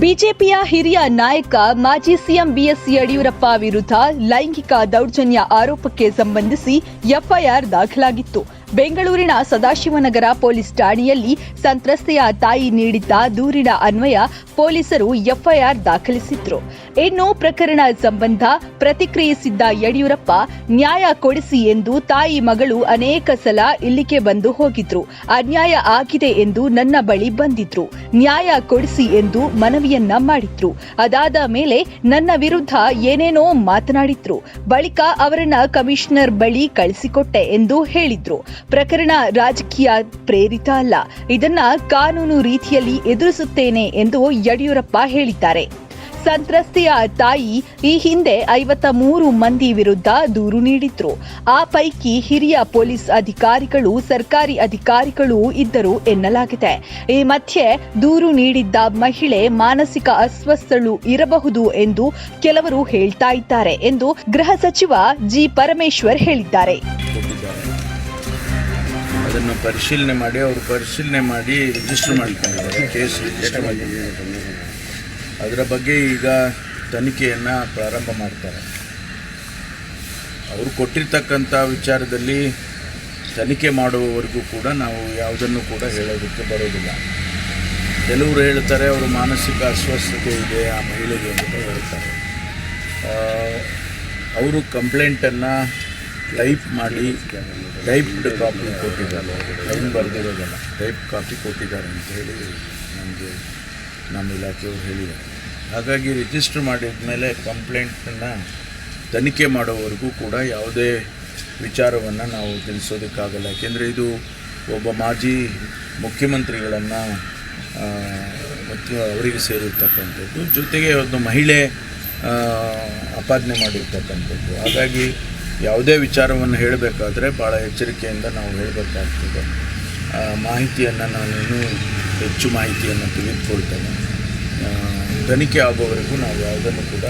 ಬಿಜೆಪಿಯ ಹಿರಿಯ ನಾಯಕ ಮಾಜಿ ಸಿಎಂ ಬಿಎಸ್ ಯಡಿಯೂರಪ್ಪ ವಿರುದ್ಧ ಲೈಂಗಿಕ ದೌರ್ಜನ್ಯ ಆರೋಪಕ್ಕೆ ಸಂಬಂಧಿಸಿ ಎಫ್ಐಆರ್ ದಾಖಲಾಗಿತ್ತು. ಬೆಂಗಳೂರಿನ ಸದಾಶಿವನಗರ ಪೊಲೀಸ್ ಠಾಣೆಯಲ್ಲಿ ಸಂತ್ರಸ್ತೆಯ ತಾಯಿ ನೀಡಿದ್ದ ದೂರಿನ ಅನ್ವಯ ಪೊಲೀಸರು ಎಫ್ಐಆರ್ ದಾಖಲಿಸಿದ್ರು. ಇನ್ನು ಪ್ರಕರಣ ಸಂಬಂಧ ಪ್ರತಿಕ್ರಿಯಿಸಿದ್ದ ಯಡಿಯೂರಪ್ಪ, ನ್ಯಾಯ ಕೊಡಿಸಿ ಎಂದು ತಾಯಿ ಮಗಳು ಅನೇಕ ಸಲ ಇಲ್ಲಿಗೆ ಬಂದು ಹೋಗಿದ್ರು. ಅನ್ಯಾಯ ಆಗಿದೆ ಎಂದು ನನ್ನ ಬಳಿ ಬಂದಿದ್ರು. ನ್ಯಾಯ ಕೊಡಿಸಿ ಎಂದು ಮನವಿಯನ್ನ ಮಾಡಿದ್ರು. ಅದಾದ ಮೇಲೆ ನನ್ನ ವಿರುದ್ಧ ಏನೇನೋ ಮಾತನಾಡಿದ್ರು. ಬಳಿಕ ಅವರನ್ನ ಕಮಿಷನರ್ ಬಳಿ ಕಳಿಸಿಕೊಟ್ಟೆ ಎಂದು ಹೇಳಿದ್ರು. ಪ್ರಕರಣ ರಾಜಕೀಯ ಪ್ರೇರಿತ ಅಲ್ಲ. ಇದನ್ನ ಕಾನೂನು ರೀತಿಯಲ್ಲಿ ಎದುರಿಸುತ್ತೇನೆ ಎಂದು ಯಡಿಯೂರಪ್ಪ ಹೇಳಿದ್ದಾರೆ. ಸಂತ್ರಸ್ತೆಯ ತಾಯಿ ಈ ಹಿಂದೆ ಐವತ್ತ ಮೂರು ಮಂದಿ ವಿರುದ್ಧ ದೂರು ನೀಡಿದ್ರು. ಆ ಪೈಕಿ ಹಿರಿಯ ಪೊಲೀಸ್ ಅಧಿಕಾರಿಗಳು, ಸರ್ಕಾರಿ ಅಧಿಕಾರಿಗಳು ಇದ್ದರು ಎನ್ನಲಾಗಿದೆ. ಈ ಮಧ್ಯೆ ದೂರು ನೀಡಿದ್ದ ಮಹಿಳೆ ಮಾನಸಿಕ ಅಸ್ವಸ್ಥಳು ಇರಬಹುದು ಎಂದು ಕೆಲವರು ಹೇಳ್ತಾ ಇದ್ದಾರೆ ಎಂದು ಗೃಹ ಸಚಿವ ಜಿ ಪರಮೇಶ್ವರ್ ಹೇಳಿದ್ದಾರೆ. ಅದನ್ನು ಪರಿಶೀಲನೆ ಮಾಡಿ, ಅವರು ಪರಿಶೀಲನೆ ಮಾಡಿ ರಿಜಿಸ್ಟರ್ ಮಾಡಿಕೊಂಡಿದ್ದಾರೆ. ಕೇಸ್ ರಿಜಿಸ್ಟರ್ ಅದರ ಬಗ್ಗೆ ಈಗ ತನಿಖೆಯನ್ನು ಪ್ರಾರಂಭ ಮಾಡ್ತಾರೆ. ಅವರು ಕೊಟ್ಟಿರ್ತಕ್ಕಂಥ ವಿಚಾರದಲ್ಲಿ ತನಿಖೆ ಮಾಡುವವರೆಗೂ ಕೂಡ ನಾವು ಯಾವುದನ್ನು ಕೂಡ ಹೇಳೋದಕ್ಕೆ ಬರೋದಿಲ್ಲ. ಕೆಲವರು ಹೇಳ್ತಾರೆ, ಅವರು ಮಾನಸಿಕ ಅಸ್ವಸ್ಥತೆ ಇದೆ, ಆ ಮಹಿಳೆಗೆ ಅಂತ ಹೇಳ್ತಾರೆ. ಅವರು ಕಂಪ್ಲೇಂಟನ್ನು ಟೈಪ್ ಮಾಡಿ, ಟೈಪ್ಡ್ ಕಾಪಿ ಕೊಟ್ಟಿದ್ದಾರೆ. ಟೈಮ್ ಬರೆದಿರೋದಲ್ಲ ಟೈಪ್ ಕಾಪಿ ಕೊಟ್ಟಿದ್ದಾರೆ ಅಂತ ಹೇಳಿ ನಮಗೆ, ನಮ್ಮ ಇಲಾಖೆಯವರು ಹೇಳಿದ್ದಾರೆ. ಹಾಗಾಗಿ ರಿಜಿಸ್ಟರ್ ಮಾಡಿದ ಮೇಲೆ ಕಂಪ್ಲೇಂಟನ್ನು ತನಿಖೆ ಮಾಡೋವರೆಗೂ ಕೂಡ ಯಾವುದೇ ವಿಚಾರವನ್ನು ನಾವು ತಿಳಿಸೋದಕ್ಕಾಗಲ್ಲ. ಯಾಕೆಂದರೆ ಇದು ಒಬ್ಬ ಮಾಜಿ ಮುಖ್ಯಮಂತ್ರಿಗಳನ್ನು ಮತ್ತು ಅವರಿಗೆ ಸೇರಿರ್ತಕ್ಕಂಥದ್ದು, ಜೊತೆಗೆ ಒಂದು ಮಹಿಳೆ ಆಪಾದನೆ ಮಾಡಿರ್ತಕ್ಕಂಥದ್ದು. ಹಾಗಾಗಿ ಯಾವುದೇ ವಿಚಾರವನ್ನು ಹೇಳಬೇಕಾದ್ರೆ ಭಾಳ ಎಚ್ಚರಿಕೆಯಿಂದ ನಾವು ಹೇಳಬೇಕಾಗ್ತದೆ. ಆ, ಮಾಹಿತಿಯನ್ನು ನಾನು ಇನ್ನೂ ಹೆಚ್ಚು ಮಾಹಿತಿಯನ್ನು ತಿಳಿದುಕೊಳ್ತೇನೆ. ಆ, ತನಿಖೆ ಆಗೋವರೆಗೂ ನಾವು ಯಾವುದನ್ನು ಕೂಡ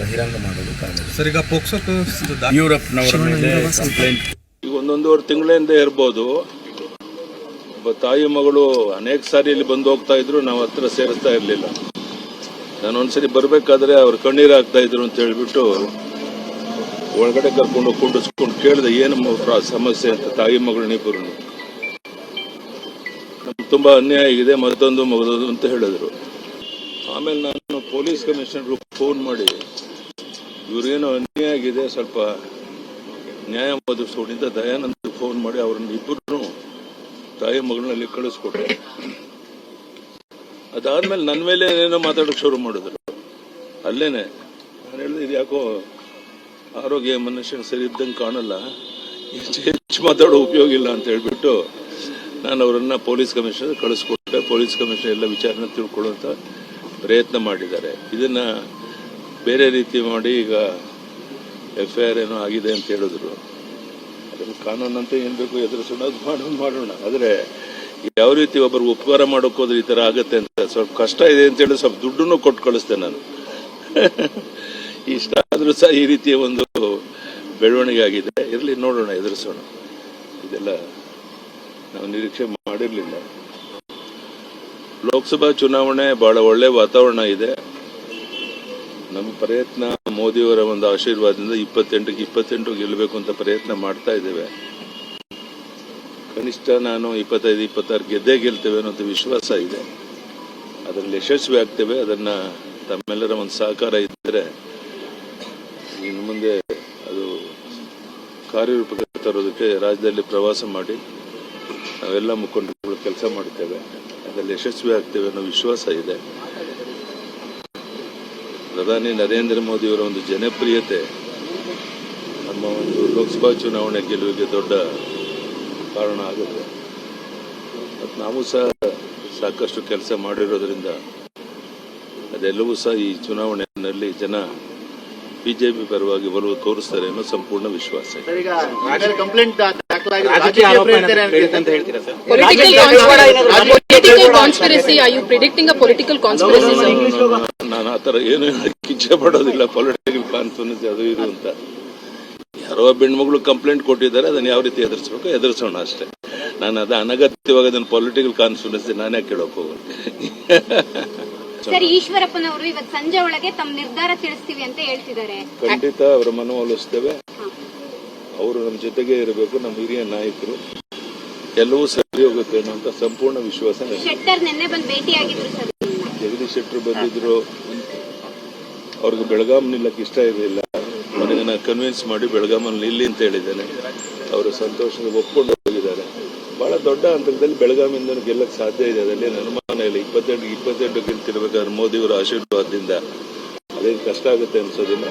ಬಹಿರಂಗ ಮಾಡೋದಕ್ಕಾಗಲ್ಲ ಸರ್ ಈಗ ಪೋಕ್ಸೋ ಯೂರೋಪ್ನವರ ಮೇಲೆ ಕಂಪ್ಲೇಂಟ್ ಈಗ ಒಂದೊಂದೂವರೆ ತಿಂಗಳಿಂದ ಇರ್ಬೋದು. ಒಬ್ಬ ತಾಯಿ ಮಗಳು ಅನೇಕ ಸಾರಿ ಇಲ್ಲಿ ಬಂದು ಹೋಗ್ತಾ ಇದ್ರು ನಾವು ಹತ್ರ ಸೇರಿಸ್ತಾ ಇರಲಿಲ್ಲ. ನಾನು ಒಂದ್ಸರಿ ಬರಬೇಕಾದ್ರೆ ಅವ್ರು ಕಣ್ಣೀರು ಆಗ್ತಾ ಇದ್ರು ಅಂತ ಹೇಳ್ಬಿಟ್ಟು ಒಳಗಡೆ ಕರ್ಕೊಂಡು ಕುಂಡಿಸ್ಕೊಂಡು ಕೇಳಿದೆ, ಏನು ಸಮಸ್ಯೆ ಅಂತ? ತಾಯಿ ಮಗಳನ್ನಿಬ್ಬರು ನಮ್ಗೆ ತುಂಬಾ ಅನ್ಯಾಯ ಆಗಿದೆ, ಮತ್ತೊಂದು ಮಗದೊಂದು ಅಂತ ಹೇಳಿದ್ರು. ಆಮೇಲೆ ನಾನು ಪೊಲೀಸ್ ಕಮಿಷನರ್ ಫೋನ್ ಮಾಡಿ, ಇವ್ರೇನೋ ಅನ್ಯಾಯ ಆಗಿದೆ, ಸ್ವಲ್ಪ ನ್ಯಾಯ ಒದಗಿಸ್ಕೊಂಡಿದ್ದ ದಯಾನಂದ ಫೋನ್ ಮಾಡಿ ಅವ್ರನ್ನ ಇಬ್ಬರು ತಾಯಿ ಮಗಳನ್ನಲ್ಲಿ ಕಳಿಸ್ಕೊಟ್ಟೆ ಅದಾದ್ಮೇಲೆ ನನ್ನ ಮೇಲೆ ಏನೇನೋ ಮಾತಾಡೋಕೆ ಶುರು ಮಾಡಿದ್ರು. ಅಲ್ಲೇನೆ, ನಾನು ಹೇಳಿದೆ, ಇದು ಯಾಕೋ ಆರೋಗ್ಯ ಮನುಷ್ಯನ ಸರಿ ಇದ್ದಂಗೆ ಕಾಣಲ್ಲ. ಹೆಚ್ಚು ಹೆಚ್ಚು ಮಾತಾಡೋ ಉಪಯೋಗ ಇಲ್ಲ ಅಂತ ಹೇಳ್ಬಿಟ್ಟು ನಾನು ಅವರನ್ನು ಪೊಲೀಸ್ ಕಮಿಷನರ್ ಕಳಿಸ್ಕೊಟ್ಟೆ. ಪೊಲೀಸ್ ಕಮಿಷನರ್ ಎಲ್ಲ ವಿಚಾರನ ತಿಳ್ಕೊಳ್ಳೋಂಥ ಪ್ರಯತ್ನ ಮಾಡಿದ್ದಾರೆ. ಇದನ್ನ ಬೇರೆ ರೀತಿ ಮಾಡಿ ಈಗ ಎಫ್ ಐ ಆರ್ ಏನೋ ಆಗಿದೆ ಅಂತ ಹೇಳಿದ್ರು. ಅದನ್ನು ಕಾನೂನಂತೆ ಏನು ಬೇಕು ಎದುರಿಸೋಣ, ಅದು ಮಾಡೋಣ ಮಾಡೋಣ. ಆದರೆ ಯಾವ ರೀತಿ ಒಬ್ಬರು ಉಪಕಾರ ಮಾಡೋಕ್ಕೋದ್ರೆ ಈ ಥರ ಆಗುತ್ತೆ ಅಂತ ಸ್ವಲ್ಪ ಕಷ್ಟ ಇದೆ ಅಂತ ಹೇಳಿ ಸ್ವಲ್ಪ ದುಡ್ಡನ್ನು ಕೊಟ್ಟು ಕಳಿಸ್ತೆ ನಾನು. ಇಷ್ಟ ಆದ್ರೂ ಸಹ ಈ ರೀತಿಯ ಒಂದು ಬೆಳವಣಿಗೆ ಆಗಿದೆ ಇರಲಿ, ನೋಡೋಣ, ಎದುರಿಸೋಣ. ಇದೆಲ್ಲ ನಾವು ನಿರೀಕ್ಷೆ ಮಾಡಿರಲಿಲ್ಲ. ಲೋಕಸಭಾ ಚುನಾವಣೆ ಬಹಳ ಒಳ್ಳೆ ವಾತಾವರಣ ಇದೆ. ನಮ್ಮ ಪ್ರಯತ್ನ, ಮೋದಿಯವರ ಒಂದು ಆಶೀರ್ವಾದದಿಂದ ಇಪ್ಪತ್ತೆಂಟಕ್ಕೆ ಇಪ್ಪತ್ತೆಂಟು ಗೆಲ್ಲಬೇಕು ಅಂತ ಪ್ರಯತ್ನ ಮಾಡ್ತಾ ಇದ್ದೇವೆ. ಕನಿಷ್ಠ ನಾನು ಇಪ್ಪತ್ತೈದು, ಇಪ್ಪತ್ತಾರು ಗೆದ್ದೇ ಗೆಲ್ತೇವೆ ಅನ್ನೋ ವಿಶ್ವಾಸ ಇದೆ. ಅದರಲ್ಲಿ ಯಶಸ್ವಿ ಆಗ್ತೇವೆ. ಅದನ್ನ ತಮ್ಮೆಲ್ಲರ ಒಂದು ಸಹಕಾರ ಇದ್ದರೆ ಇನ್ನು ಮುಂದೆ ಅದು ಕಾರ್ಯರೂಪಕ್ಕೆ ತರೋದಕ್ಕೆ ರಾಜ್ಯದಲ್ಲಿ ಪ್ರವಾಸ ಮಾಡಿ ನಾವೆಲ್ಲ ಮುಖಂಡರುಗಳು ಕೆಲಸ ಮಾಡ್ತೇವೆ ಅದರಲ್ಲಿ ಯಶಸ್ವಿ ಆಗ್ತೇವೆ ಅನ್ನೋ ವಿಶ್ವಾಸ ಇದೆ. ಪ್ರಧಾನಿ ನರೇಂದ್ರ ಮೋದಿಯವರ ಒಂದು ಜನಪ್ರಿಯತೆ ನಮ್ಮ ಒಂದು ಲೋಕಸಭಾ ಚುನಾವಣೆ ಗೆಲುವಿಗೆ ದೊಡ್ಡ ಕಾರಣ ಆಗುತ್ತೆ. ಮತ್ತು ನಾವು ಸಹ ಸಾಕಷ್ಟು ಕೆಲಸ ಮಾಡಿರೋದ್ರಿಂದ ಅದೆಲ್ಲವೂ ಸಹ ಈ ಚುನಾವಣೆಯಲ್ಲಿ ಜನ ಬಿಜೆಪಿ ಪರವಾಗಿ ಬರುವ ತೋರಿಸ್ತಾರೆ ಅನ್ನೋ ಸಂಪೂರ್ಣ ವಿಶ್ವಾಸ? ನಾನು ಆ ಥರ ಏನು ಹೇಳಕ್ಕೆ ಇಚ್ಛೆ ಪಡೋದಿಲ್ಲ. ಪೊಲಿಟಿಕಲ್ ಕಾನ್ಫರೆನ್ಸ್ ಅದು ಇದು ಅಂತ. ಯಾರೋ ಹೆಣ್ಮಗಳು ಕಂಪ್ಲೇಂಟ್ ಕೊಟ್ಟಿದ್ದಾರೆ ಅದನ್ನ ಯಾವ ರೀತಿ ಎದುರಿಸಬೇಕು? ಎದುರಿಸೋಣ ಅಷ್ಟೇ. ನಾನು ಅದ ಅನಗತ್ಯವಾಗಿ ಅದನ್ನ ಪೊಲಿಟಿಕಲ್ ಕಾನ್ಫಿಡೆನ್ಸ್ ನಾನೇ ಕೇಳೋಕೆ ಹೋಗೋದು. ಸರ್. ಈಶ್ವರಪ್ಪನವರು ಇವತ್ತು ಸಂಜೆ ಒಳಗೆ ತಮ್ಮ ನಿರ್ಧಾರ ತಿಳಿಸ್ತೀವಿ ಅಂತ ಹೇಳ್ತಿದ್ದಾರೆ. ಖಂಡಿತ ಅವರ ಮನವೊಲಿಸ್ತೇವೆ. ಅವರು ನಮ್ಮ ಜೊತೆಗೆ ಇರಬೇಕು ನಮ್ಮ ಹಿರಿಯ ನಾಯಕರು. ಎಲ್ಲವೂ ಸರಿ ಹೋಗುತ್ತೆ ಅನ್ನುವಂತ ಸಂಪೂರ್ಣ ವಿಶ್ವಾಸ ಶೆಟ್ಟರ್ ನಿನ್ನೆ ಬಂದು ಭೇಟಿಯಾಗಿದ್ರು ಸರ್. ಜಗದೀಶ್ ಶೆಟ್ಟರು ಬಂದಿದ್ರು. ಅವ್ರಿಗೆ ಬೆಳಗಾಮ್ ನಿಲ್ಲಕ್ಕೆ ಇಷ್ಟ ಇರಲಿಲ್ಲ. ನನಗೆ ನಾನು ಕನ್ವಿನ್ಸ್ ಮಾಡಿ ಬೆಳಗಾಮಲ್ಲಿ ನಿಲ್ಲಿ ಅಂತ ಹೇಳಿದ್ದೇನೆ. ಅವರು ಸಂತೋಷದ ಒಪ್ಕೊಂಡು ಹೋಗಿದ್ದಾರೆ ಬಹಳ ದೊಡ್ಡ ಅಂತರದಲ್ಲಿ ಬೆಳಗಾಮಿಂದ ಗೆಲ್ಲಕ್ಕೆ ಸಾಧ್ಯ ಇದೆ ಅದರಲ್ಲಿ ನನ್ನ ಅನುಮಾನ ಇಲ್ಲ ಇಪ್ಪತ್ತೆಂಟು ಇಪ್ಪತ್ತೆಂಟು ಗೆಲ್ತಿರ್ಬೇಕಾದ್ರೆ ಮೋದಿಯವರ ಆಶೀರ್ವಾದದಿಂದ ಅದೇನು ಕಷ್ಟ ಆಗುತ್ತೆ ಅನ್ಸೋದಿಲ್ಲ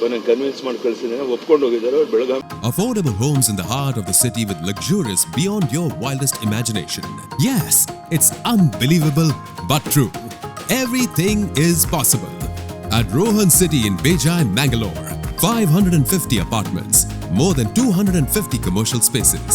ಕೊನೆಗೆ ಕನ್ವಿನ್ಸ್ ಮಾಡಿ ಕಳಿಸಿದ್ದೇನೆ ಒಪ್ಕೊಂಡು ಹೋಗಿದ್ದಾರೆ ಅವ್ರು Belgaum Affordable homes in the heart of the city with luxurious beyond your wildest imagination. Yes, it's unbelievable but true. Everything is possible. At Rohan City in Bejai, Mangalore, 550 apartments, more than 250 commercial spaces,